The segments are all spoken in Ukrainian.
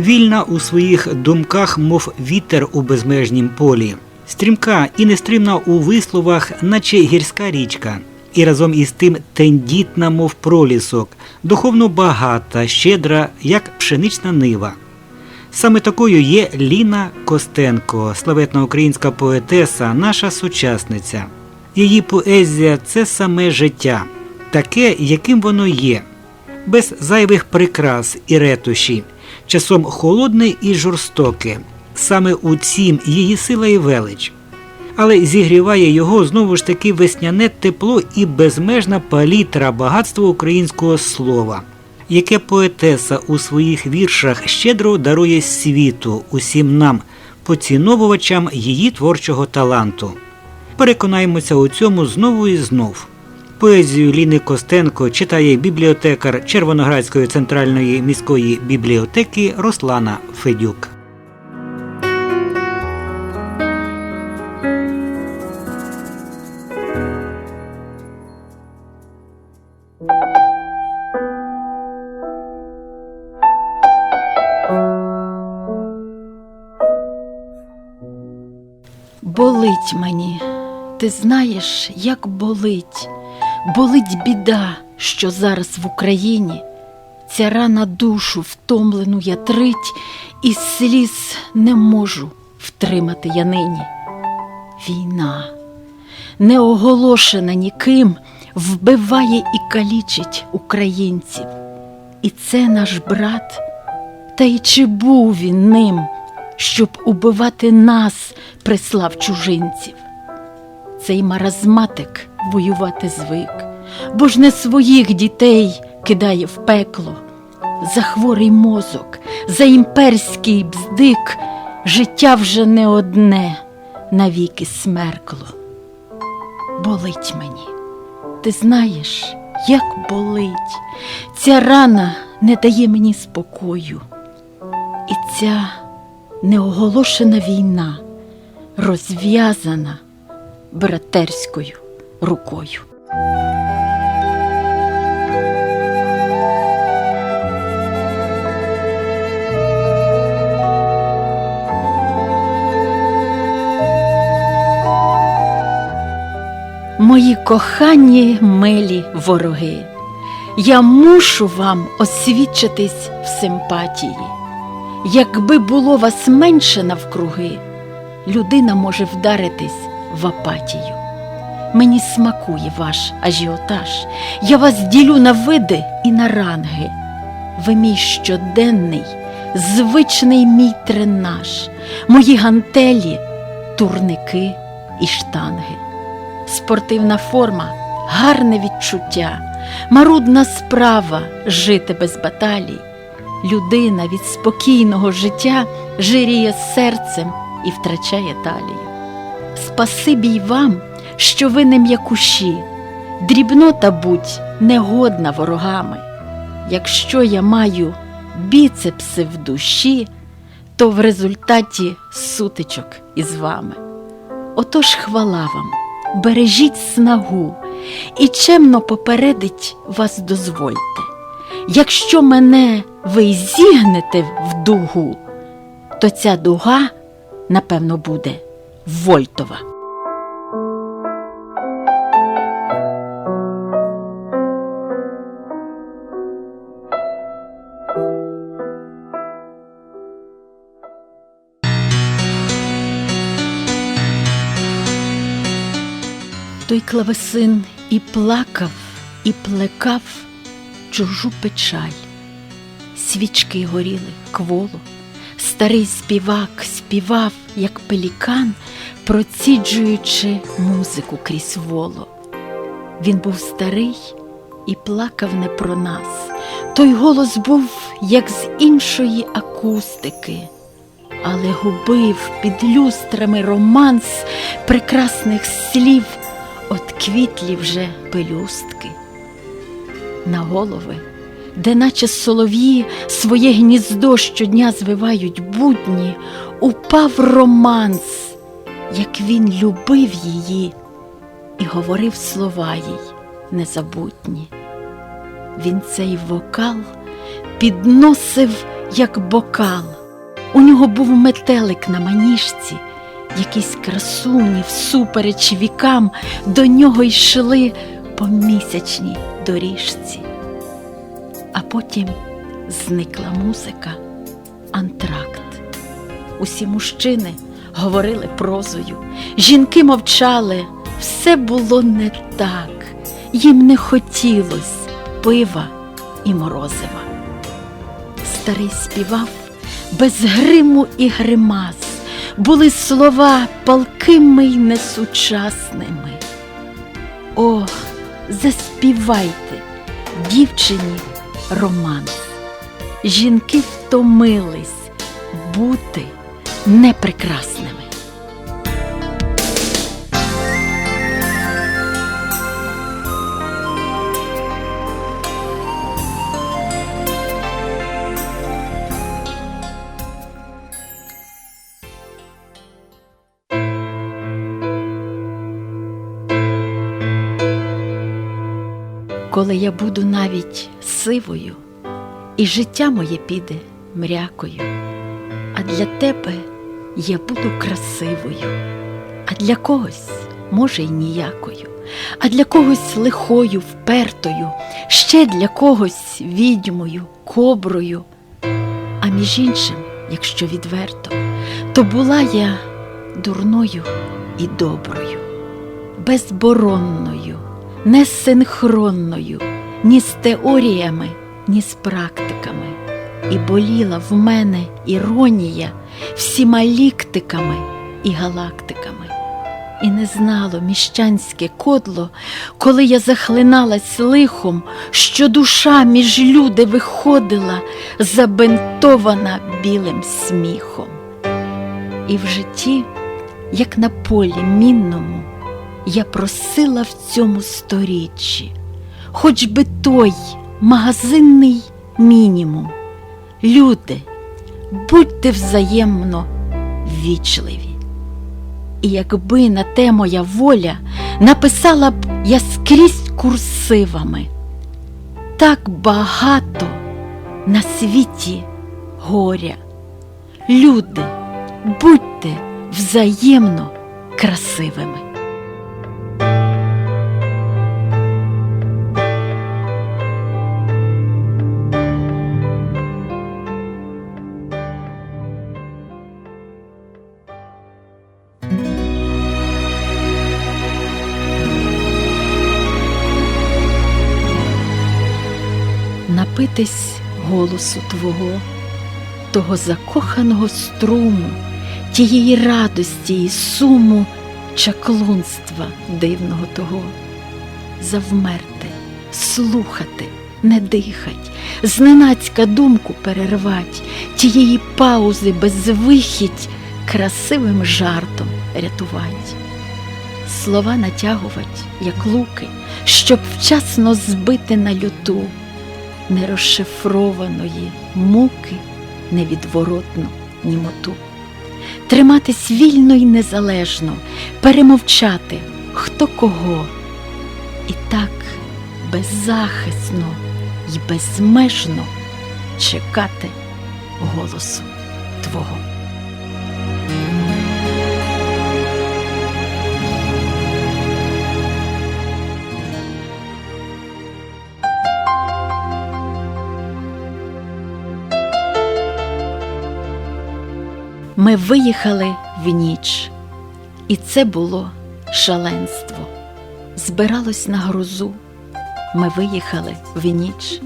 вільна у своїх думках, мов вітер у безмежнім полі, стрімка і нестримна у висловах, наче гірська річка, і разом із тим тендітна, мов пролісок, духовно багата, щедра, як пшенична нива. Саме такою є Ліна Костенко, славетна українська поетеса, наша сучасниця. Її поезія це саме життя, таке, яким воно є, без зайвих прикрас і ретуші, часом холодне і жорстоке. Саме у цім її сила і велич. Але зігріває його знову ж таки весняне тепло і безмежна палітра багатства українського слова, яке поетеса у своїх віршах щедро дарує світу, усім нам, поціновувачам її творчого таланту. Переконаємося у цьому знову і знов. Поезію Ліни Костенко читає бібліотекар Червоноградської центральної міської бібліотеки Руслана Федюк. Болить мені, ти знаєш, як болить, болить біда, що зараз в Україні. Ця рана душу втомлену ятрить, і сліз не можу втримати я нині. Війна, не оголошена ніким, вбиває і калічить українців. І це наш брат, та й чи був він ним, щоб убивати нас, прислав чужинців? Цей маразматик воювати звик, бо ж не своїх дітей кидає в пекло. За хворий мозок, за імперський бздик, життя вже не одне навіки смеркло. Болить мені, ти знаєш, як болить, ця рана не дає мені спокою, і ця неоголошена війна розв'язана братерською рукою. Мої кохані милі вороги, я мушу вам освідчитись в симпатії. Якби було вас менше навкруги, людина може вдаритись в апатію. Мені смакує ваш ажіотаж, я вас ділю на види і на ранги. Ви мій щоденний, звичний мій тренаж, мої гантелі, турники і штанги. Спортивна форма, гарне відчуття, марудна справа жити без баталій. Людина від спокійного життя жиріє серцем і втрачає талію. Спасибі й вам, що ви не м'якуші, дрібнота будь негодна ворогами. Якщо я маю біцепси в душі, то в результаті сутичок із вами. Отож хвала вам, бережіть снагу і чемно попередить вас дозвольте. Якщо мене ви зігнете в дугу, то ця дуга, напевно, буде Вольтова. Клавесин і плакав, і плекав чужу печаль. Свічки горіли кволо, старий співак співав, як пелікан, проціджуючи музику крізь воло. Він був старий і плакав не про нас. Той голос був, як з іншої акустики, але губив під люстрами романс прекрасних слів, от квітлі вже пелюстки. На голови, де наче солов'ї своє гніздо щодня звивають будні, упав романс, як він любив її і говорив слова їй незабутні. Він цей вокал підносив як бокал. У нього був метелик на маніжці, якісь красуні всупереч вікам до нього йшли по місячній доріжці. А потім зникла музика, антракт. Усі мужчини говорили прозою, жінки мовчали, все було не так, їм не хотілось пива і морозива. Старий співав без гриму і гримас, були слова палкими й несучасними. О, заспівайте, дівчині, романс. Жінки втомились бути непрекрасними. Коли я буду навіть сивою, і життя моє піде мрякою, а для тебе я буду красивою, а для когось, може, й ніякою, а для когось лихою, впертою, ще для когось відьмою, коброю. А між іншим, якщо відверто, то була я дурною і доброю, безборонною, несинхронною, ні з теоріями, ні з практиками. І боліла в мене іронія всіма ліктиками і галактиками. І не знало міщанське кодло, коли я захлиналась лихом, що душа між люди виходила, забинтована білим сміхом. І в житті, як на полі мінному, я просила в цьому сторіччі, хоч би той магазинний мінімум. Люди, будьте взаємно вічливі. І якби на те моя воля написала б я скрізь курсивами, так багато на світі горя. Люди, будьте взаємно красивими. Напитись голосу Твого, того закоханого струму, тієї радості і суму, чаклунства дивного того, завмерти, слухати, не дихать, зненацька думку перервать, тієї паузи безвихідь красивим жартом рятувать. Слова натягувать, як луки, щоб вчасно збити на люту нерозшифрованої муки невідворотну німоту. Триматись вільно й незалежно, перемовчати хто кого. І так беззахисно й безмежно чекати голосу Твого. Ми виїхали в ніч, і це було шаленство. Збиралось на грозу. Ми виїхали в ніч.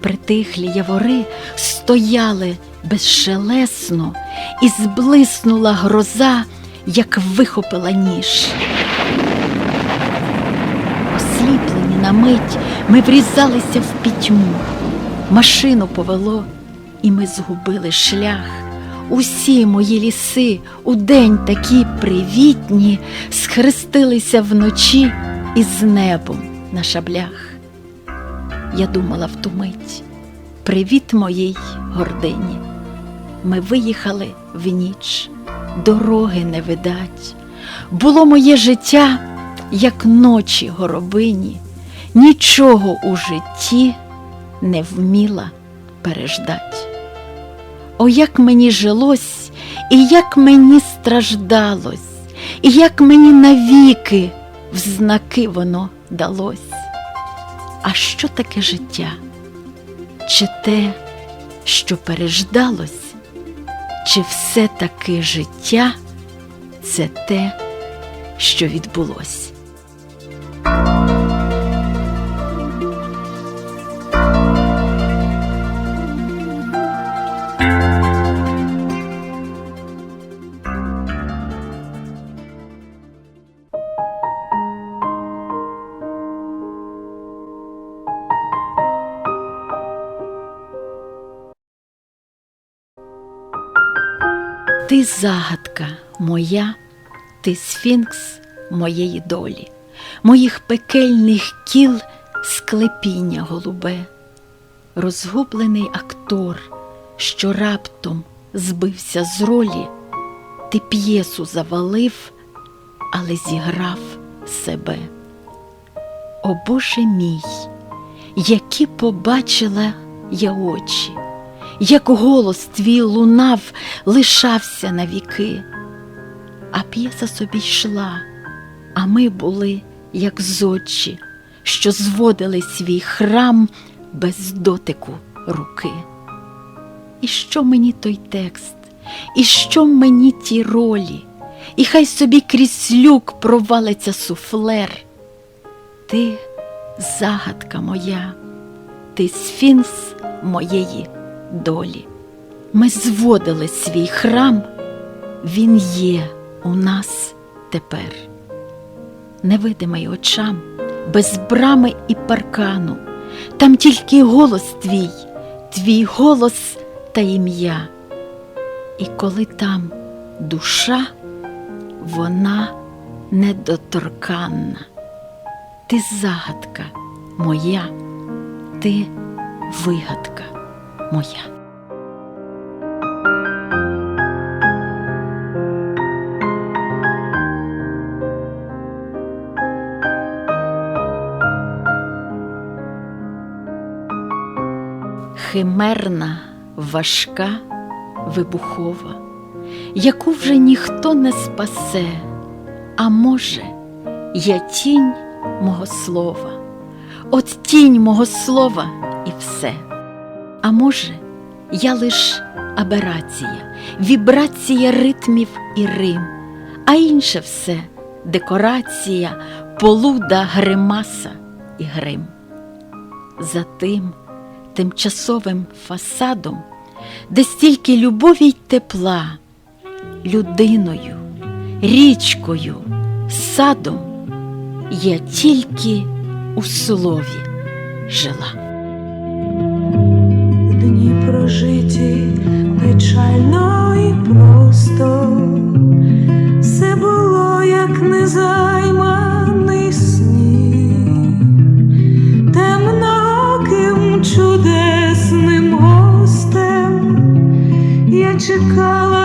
Притихлі явори стояли безшелесно, і зблиснула гроза, як вихопила ніж. Осліплені на мить, ми врізалися в пітьму. Машину повело, і ми згубили шлях. Усі мої ліси у день такі привітні, схрестилися вночі із небом на шаблях. Я думала в ту мить, привіт моїй гордині. Ми виїхали в ніч, дороги не видать. Було моє життя, як ночі горобині, нічого у житті не вміла переждать. О, як мені жилось, і як мені страждалось, і як мені навіки в знаки воно далось. А що таке життя? Чи те, що переждалось, чи все-таки життя це те, що відбулось? Ти загадка моя, ти сфінкс моєї долі, моїх пекельних кіл склепіння голубе, розгублений актор, що раптом збився з ролі, ти п'єсу завалив, але зіграв себе. О Боже мій, які побачила я очі, як голос твій лунав, лишався навіки, а п'єса собі йшла, а ми були, як зодчі, що зводили свій храм без дотику руки. І що мені той текст, і що мені ті ролі, і хай собі крізь люк провалиться суфлер. Ти загадка моя, ти сфінкс моєї долі. Ми зводили свій храм, він є у нас тепер. Невидимий очам, без брами і паркану, там тільки голос твій, твій голос та ім'я. І коли там душа, вона недоторканна. Ти загадка моя, ти вигадка моя. Химерна, важка, вибухова, яку вже ніхто не спасе, а може, я тінь мого слова, от тінь мого слова і все. А може, я лиш аберація, вібрація ритмів і рим, а інше все декорація, полуда, гримаса і грим. За тим тимчасовим фасадом, де стільки любові й тепла, людиною, річкою, садом я тільки у слові жила. Прожиті печально і просто, все було як незайманий сніг, темноким чудесним гостем я чекала